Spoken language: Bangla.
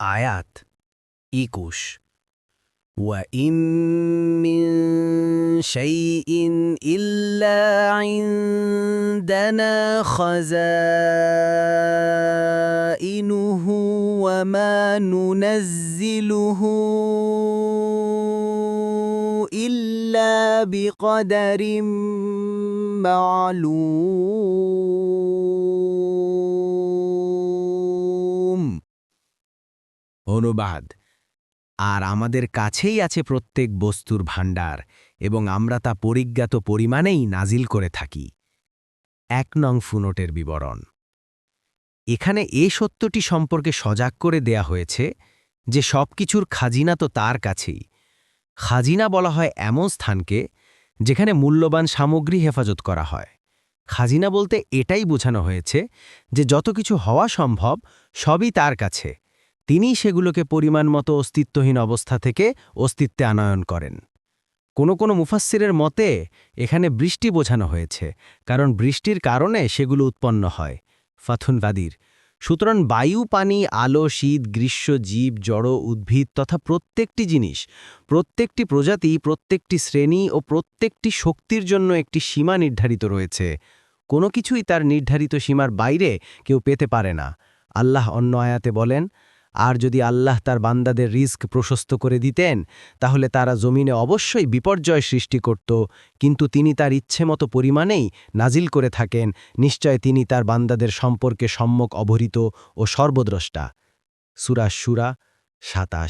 آيات. إيكوش. وإن من شيء إلا عندنا خزائنه وما ننزله إلا بقدر معلوم অনুবাদ। আর আমাদের কাছেই আছে প্রত্যেক বস্তুর ভাণ্ডার এবং আমরা তা পরিজ্ঞাত পরিমাণেই নাজিল করে থাকি। এক নং ফুনোটের বিবরণ। এখানে এ সত্যটি সম্পর্কে সজাগ করে দেয়া হয়েছে যে সবকিছুর খাজিনা তো তার কাছেই। খাজিনা বলা হয় এমন স্থানকে যেখানে মূল্যবান সামগ্রী হেফাজত করা হয়। খাজিনা বলতে এটাই বোঝানো হয়েছে যে যত কিছু হওয়া সম্ভব সবই তার কাছে। তিনিই সেগুলোকে পরিমাণ মতো অস্তিত্বহীন অবস্থা থেকে অস্তিত্বে আনয়ন করেন। কোনো কোনো মুফাস্সিরের মতে, এখানে বৃষ্টি বোঝানো হয়েছে, কারণ বৃষ্টির কারণে সেগুলো উৎপন্ন হয়। ফাথুনবাদীর সুতরাং বায়ু, পানি, আলো, শীত, গ্রীষ্ম, জীব, জড়, উদ্ভিদ তথা প্রত্যেকটি জিনিস, প্রত্যেকটি প্রজাতি, প্রত্যেকটি শ্রেণি ও প্রত্যেকটি শক্তির জন্য একটি সীমা নির্ধারিত রয়েছে। কোনো কিছুই তার নির্ধারিত সীমার বাইরে কেউ পেতে পারে না। আল্লাহ অন্য আয়াতে বলেন আর যদি আল্লাহ তার বান্দাদের রিস্ক প্রশস্ত করে দিতেন, তাহলে তারা জমিনে অবশ্যই বিপর্যয় সৃষ্টি করত, কিন্তু তিনি তার ইচ্ছে মতো পরিমাণেই নাজিল করে থাকেন। নিশ্চয় তিনি তার বান্দাদের সম্পর্কে সম্যক অবহিত ও সর্বদ্রষ্টা। সুরা সুরা সাতাশ।